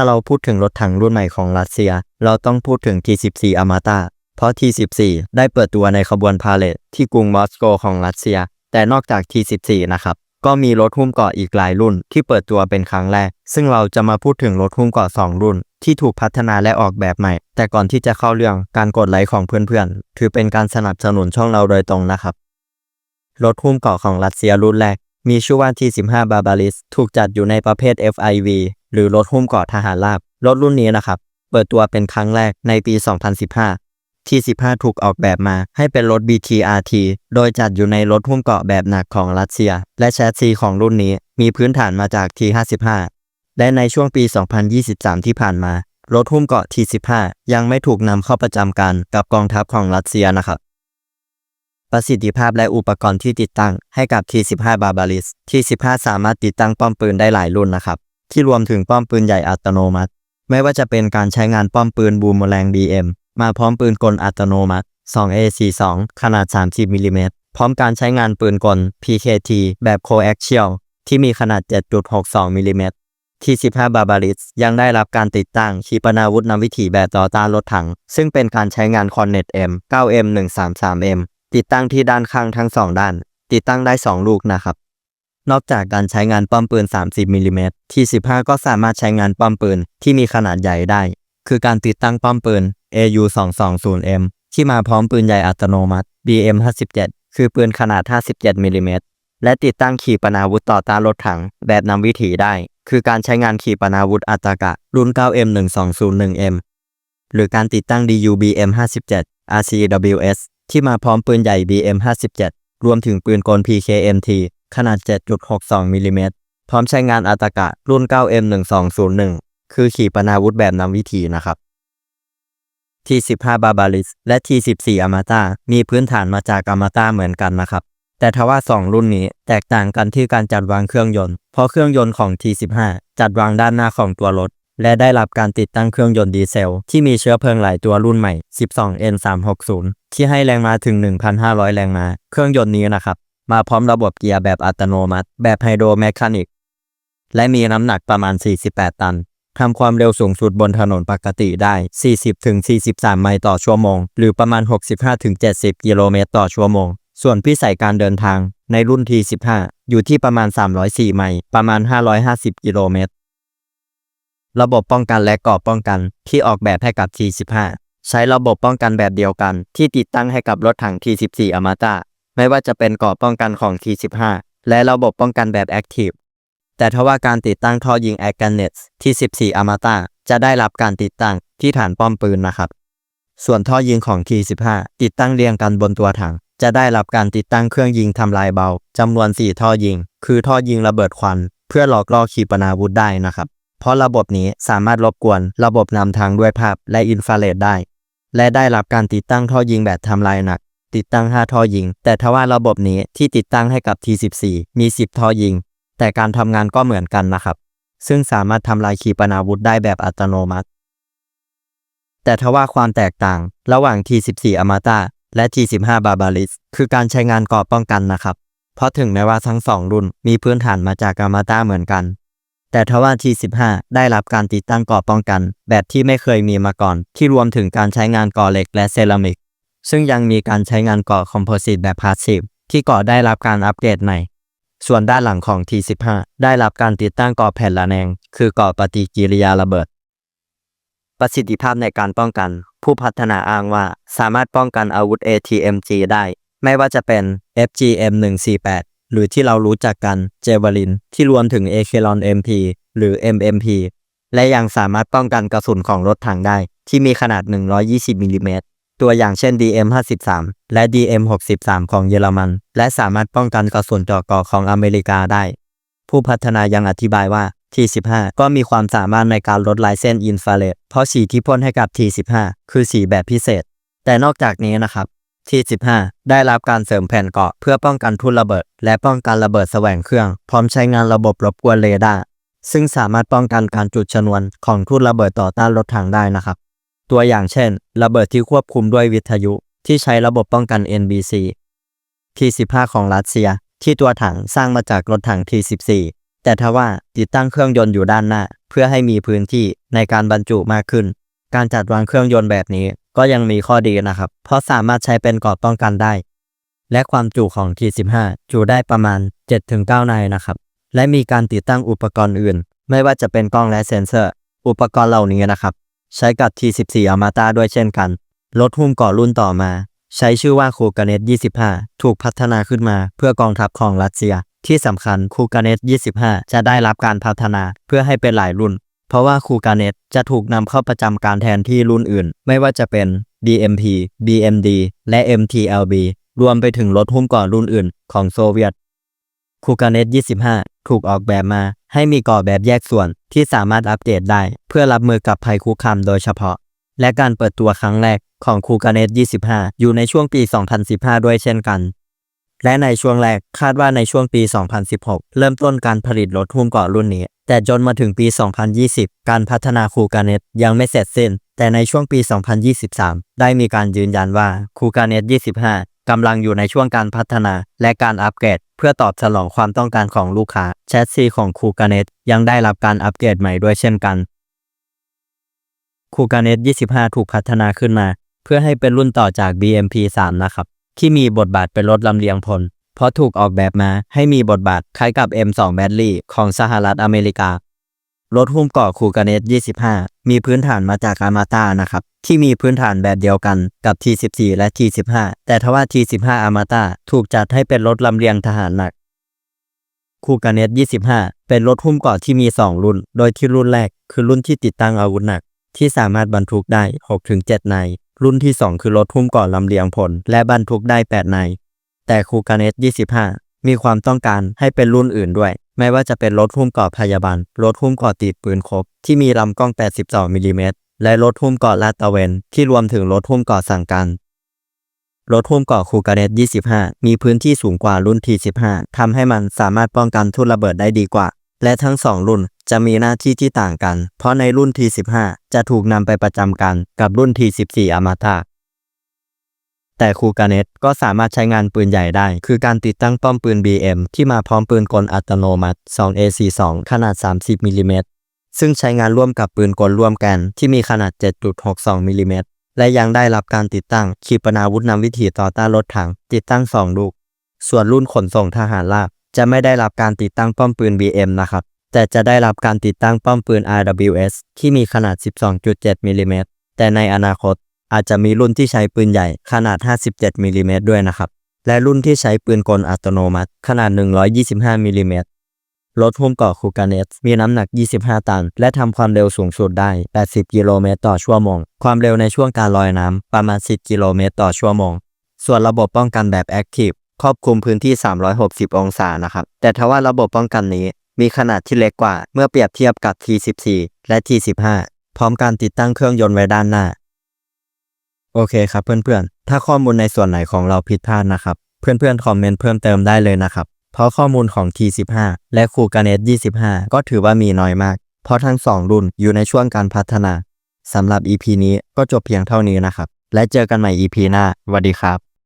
ถ้าเราพูดถึงรถถังรุ่นใหม่ของรัสเซีย เราต้องพูดถึง T14 a m a t a เพราะ T14 ได้เปิดตัวในขบวนพาเลทที่กรุงมอสโกของรัสเซีย แต่นอกจาก T14 นะครับ ก็มีรถหุ้มเกราะอีกหลายรุ่นที่เปิดตัวเป็นครั้งแรก ซึ่งเราจะมาพูดถึงรถหุ้มเกราะ2 รุ่น ที่ถูกพัฒนาและออกแบบใหม่ แต่ก่อนที่จะเข้าเรื่องการกดไลค์ของเพื่อนๆ ถือเป็นการสนับสนุนช่องเราโดยตรงนะครับ รถหุ้มเกราะของรัสเซียรุ่นแรกมีชื่อว่า T15 Barbaris ถูกจัดอยู่ในประเภท FIV หรือรถหุ้มเกราะทหารราบ รถรุ่นนี้นะครับ เปิดตัวเป็นครั้งแรกในปี 2015 T15 ถูกออกแบบมาให้เป็นรถ BTRT โดยจัดอยู่ในรถหุ้มเกราะแบบหนักของรัสเซีย และแชสซีของรุ่นนี้มีพื้นฐานมาจาก T55 และในช่วงปี 2023 ที่ผ่านมารถหุ้มเกราะ T15 ยังไม่ถูกนำเข้าประจำการกับกองทัพของรัสเซียนะครับประสิทธิภาพและอุปกรณ์ที่ติดตั้งให้กับ T15 Barbaris T15 สามารถติดตั้งป้อมปืนได้หลายรุ่นนะครับ ที่รวมถึงป้อมปืนใหญ่อัตโนมัติ ไม่ว่าจะเป็นการใช้งานป้อมปืนบูมเมอแรง BM มาพร้อมปืนกลอัตโนมัติ 2A42 ขนาด 30มิลลิเมตรพร้อมการใช้งานปืนกล PKT แบบ Coaxial ที่มีขนาด 7.62มิลลิเมตร T15 Barbaris ยังได้รับการติดตั้งขีปนาวุธนำวิถีแบบต่อต้านรถถัง ซึ่งเป็นการใช้งาน Cornet M 9M 133M ติดตั้งที่ด้านข้างทั้ง 2 ด้าน ติดตั้งได้ 2 ลูกนะครับ นอกจากการใช้งานป้อมปืน 30มิลลิเมตร T15 ก็สามารถใช้งานป้อมปืนที่มีขนาดใหญ่ได้ คือการติดตั้งป้อมปืน AU220M ที่มาพร้อมปืนใหญ่อัตโนมัติ BM57 คือปืนขนาด 57มิลลิเมตรและติดตั้งขีปนาวุธต่อต้านรถถัง แบบนำวิถีได้ คือการใช้งานขีปนาวุธอัตากะ รุ่น 9M1201M หรือการติดตั้ง DUBM57 RCWS ที่มาพร้อมปืนใหญ่ BM57 รวมถึงปืนกล PKMT ขนาด 7.62 มิลลิเมตร พร้อมใช้งานอัตากะรุ่น 9M1201 คือขีปนาวุธแบบนำวิถีนะครับ T15 Barbaris และ T14 Amata มีพื้นฐานมาจาก Amata เหมือนกันนะครับ แต่ทว่า 2 รุ่นนี้แตกต่างกันที่การจัดวางเครื่องยนต์ เพราะเครื่องยนต์ของ T15 จัดวางด้านหน้าของตัวรถ และได้รับการติดตั้งเครื่องยนต์ดีเซล ที่มีเชื้อเพลิงหลายตัวรุ่นใหม่ 12N360 ที่ให้แรงม้าถึง 1,500 แรงม้า เครื่องยนต์นี้นะครับ มาพร้อมระบบเกียร์แบบอัตโนมัติ แบบไฮโดรแมคานิก และมีน้ำหนักประมาณ 48 ตันทำความเร็วสูงสุดบนถนนปกติได้ 40-43 ไมล์ต่อชั่วโมง หรือประมาณ 65-70 กิโลเมตรต่อชั่วโมง ส่วนพิสัยการเดินทางในรุ่น T15 อยู่ที่ประมาณ 304 ไมล์ประมาณ 550 กิโลเมตร ระบบป้องกันและกรอบป้องกันที่ออกแบบให้กับ T15 ใช้ระบบป้องกันแบบเดียวกัน ที่ติดตั้งให้กับรถถัง T14 Amata ไม่ว่าจะเป็นกรอบป้องกันของ T15 และระบบป้องกันแบบ Active แต่ทว่าการติดตั้งท่อยิง a g a n e t ที่ 14 Amata จะได้รับการติดตั้งที่ฐานป้อมปืนนะครับ ส่วนท่อยิงของ T15 ติดตั้งเรียงกันบนตัวถัง จะได้รับการติดตั้งเครื่องยิงทำลายเบาจำนวน 4 ท่อยิง คือท่อยิงระเบิดควัน เพื่อหลอกล่อขีปนาวุธได้นะครับ เพราะระบบนี้สามารถรบกวนระบบนำทางด้วยภาพและอินฟราเรดได้ และได้รับการติดตั้งท่อยิงแบบทำลายหนัก ติดตั้ง 5 ทอยิง แต่ทว่าระบบนี้ที่ติดตั้งให้กับ T14 มี 10 ทอยิง แต่การทำงานก็เหมือนกันนะครับ ซึ่งสามารถทำลายขีปนาวุธได้แบบอัตโนมัติ แต่ทว่าความแตกต่าง ระหว่าง T14 Amata และ T15 Barbaris คือการใช้งานกรอบป้องกันนะครับ เพราะถึงแม้ว่าทั้งสองรุ่นมีพื้นฐานมาจาก Amata เหมือนกัน แต่ทว่า T15 ได้รับการติดตั้งกรอบป้องกัน แบบที่ไม่เคยมีมาก่อน ที่รวมถึงการใช้งานก่อเหล็กและเซรามิก ซึ่งยังมีการใช้งานเก่อคอมโพสิตแบบพาสซีฟที่เก่อได้รับการอัปเกรดใหม่ ส่วนด้านหลังของ T15 ได้รับการติดตั้งเก่อแผ่นระแนง คือเก่อปฏิกิริยาระเบิด ประสิทธิภาพในการป้องกัน ผู้พัฒนาอ้างว่าสามารถป้องกันอาวุธ ATMG ได้ ไม่ว่าจะเป็น FGM148 หรือที่เรารู้จักกันเจวลิน ที่รวมถึง a k e l o n MP หรือ MMP และยังสามารถป้องกันกระสุนของรถถังได้ ที่มีขนาด 120มิลลิเมตร ตัวอย่างเช่น DM53 และ DM63 ของเยอรมัน และสามารถป้องกันกระสุนเจาะเกาะของอเมริกาได้ ผู้พัฒนายังอธิบายว่า T15 ก็มีความสามารถในการลดลายเส้นอินฟราเรดเพราะสีที่พ่นให้กับ T15 คือสีแบบพิเศษ แต่นอกจากนี้นะครับ T15 ได้รับการเสริมแผ่นเกาะเพื่อป้องกันทุ่นระเบิด และป้องกันระเบิดแสวงเครื่อง พร้อมใช้งานระบบรบกวนเรดาร์ซึ่งสามารถป้องกันการจุดชนวนของทุ่นระเบิดต่อต้านรถถังได้นะครับ ตัวอย่างเช่น ระเบิดที่ควบคุมด้วยวิทยุที่ใช้ระบบป้องกัน NBC T15 ของรัสเซีย ที่ตัวถังสร้างมาจากรถถัง T14 แต่ถ้าว่าติดตั้งเครื่องยนต์อยู่ด้านหน้า เพื่อให้มีพื้นที่ในการบรรจุมากขึ้น การจัดวางเครื่องยนต์แบบนี้ก็ยังมีข้อดีนะครับ เพราะสามารถใช้เป็นกราะป้องกันได้ และความจุของ T15 จุได้ประมาณ 7-9 นายนะครับ และมีการติดตั้งอุปกรณ์อื่น ไม่ว่าจะเป็นกล้องและเซ็นเซอร์ อุปกรณ์เหล่านี้นะครับ ใช้กับ T14 Amata ด้วยเช่นกัน รถหุ้มเกาะรุ่นต่อมา ใช้ชื่อว่าคูกาเนต25 ถูกพัฒนาขึ้นมาเพื่อกองทัพของรัสเซีย ที่สำคัญคูกาเนต25 จะได้รับการพัฒนาเพื่อให้เป็นหลายรุ่น เพราะว่าคูกาเนตจะถูกนำเข้าประจำการแทนที่รุ่นอื่น ไม่ว่าจะเป็น DMP BMD และ MTLB รวมไปถึงรถหุ้มเก่อรุ่นอื่นของโซเวียตคูกาเนต25 ถูกออกแบบมา ให้มีก่อแบบแยกส่วนที่สามารถอัปเกรดได้ เพื่อรับมือกับภัยคุกคามโดยเฉพาะ และการเปิดตัวครั้งแรกของคูกาเนต25 อยู่ในช่วงปี 2015 ด้วยเช่นกัน และในช่วงแรกคาดว่าในช่วงปี 2016 เริ่มต้นการผลิตรถหุ้มเกาะรุ่นนี้ แต่จนมาถึงปี 2020 การพัฒนาคูกาเนตยังไม่เสร็จสิ้น แต่ในช่วงปี 2023 ได้มีการยืนยันว่าคูกาเนต25 กำลังอยู่ในช่วงการพัฒนา และการอัปเกรด เพื่อตอบสนองความต้องการของลูกค้าแชสซีของคูกาเนตยังได้รับการอัปเกรดใหม่ด้วยเช่นกันคูกาเนต25 ถูกพัฒนาขึ้นมา เพื่อให้เป็นรุ่นต่อจาก BMP 3นะครับ ที่มีบทบาทเป็นรถลำเลียงพล เพราะถูกออกแบบมาให้มีบทบาทคล้ายกับ M2 แบตลี่ของสหรัฐอเมริกา รถหุ้มเกาะคูกาเนต25 มีพื้นฐานมาจากอามาตานะครับ ที่มีพื้นฐานแบบเดียวกันกับ T14 และ T15 แต่ทว่า T15 อามาตาถูกจัดให้เป็นรถลำเลียงทหารหนักคูกาเนต25 เป็นรถหุ้มเกาะที่มี 2 รุ่น โดยที่รุ่นแรกคือรุ่นที่ติดตั้งอาวุธหนัก ที่สามารถบรรทุกได้ 6-7 นาย รุ่นที่ 2 คือรถหุ้มเกาะลำเลียงพลและบรรทุกได้ 8 นาย แต่คูกาเนต25 มีความต้องการให้เป็นรุ่นอื่นด้วย ไม่ว่าจะเป็นรถหุ้มเกาะพยาบาล รถหุ้มเกาะติดปืนครบ ที่มีลำกล้อง 82มิลลิเมตร และรถหุ้มเกาะลาดตระเวน ที่รวมถึงรถหุ้มเกาะสั่งการ รถหุ้มเกาะคูกาเนต25 มีพื้นที่สูงกว่ารุ่น T15 ทำให้มันสามารถป้องกันทุ่นระเบิดได้ดีกว่า และทั้ง2รุ่นจะมีหน้าที่ที่ต่างกัน เพราะในรุ่น T15 จะถูกนำไปประจำการกับรุ่น T14 อมาตะ แต่คูกาเนตก็สามารถใช้งานปืนใหญ่ได้ คือการติดตั้งป้อมปืน BM ที่มาพร้อมปืนกลอัตโนมัติ 2AC2 ขนาด 30มิลลิเมตรซึ่งใช้งานร่วมกับปืนกลร่วมกันที่มีขนาด 7.62มิลลิเมตรและยังได้รับการติดตั้งขีปนาวุธนำวิถีต่อต้านรถถัง ติดตั้ง 2 ลูก ส่วนรุ่นขนส่งทหารราบจะไม่ได้รับการติดตั้งป้อมปืน BM นะครับ แต่จะได้รับการติดตั้งป้อมปืน RWS ที่มีขนาด 12.7มิลลิเมตรแต่ในอนาคต อาจจะมีรุ่นที่ใช้ปืนใหญ่ขนาด 57มิลลิเมตรด้วยนะครับ และรุ่นที่ใช้ปืนกลอัตโนมัติ ขนาด 125มิลลิเมตรรถหุ้มเกาะคูกาเนสมีน้ำหนัก 25 ตัน และทำความเร็วสูงสุดได้ 80 กิโลเมตรต่อชั่วโมง ความเร็วในช่วงการลอยน้ำประมาณ 10 กิโลเมตรต่อชั่วโมง ส่วนระบบป้องกันแบบแอคทีฟครอบคลุมพื้นที่ 360 องศานะครับ แต่ทว่าระบบป้องกันนี้มีขนาดที่เล็กกว่าเมื่อเปรียบเทียบกับ T14 และ T15 พร้อมการติดตั้งเครื่องยนต์ไว้ด้านหน้า โอเคครับเพื่อนๆ ถ้าข้อมูลในส่วนไหนของเราผิดพลาดนะครับ เพื่อนๆ คอมเมนต์เพิ่มเติมได้เลยนะครับ เพราะข้อมูลของ T15 และครูกาเนต25 ก็ถือว่ามีน้อยมาก เพราะทั้ง 2 รุ่นอยู่ในช่วงการพัฒนาสำหรับ EP นี้ก็จบเพียงเท่านี้นะครับ และเจอกันใหม่ EP หน้าสวัสดีครับ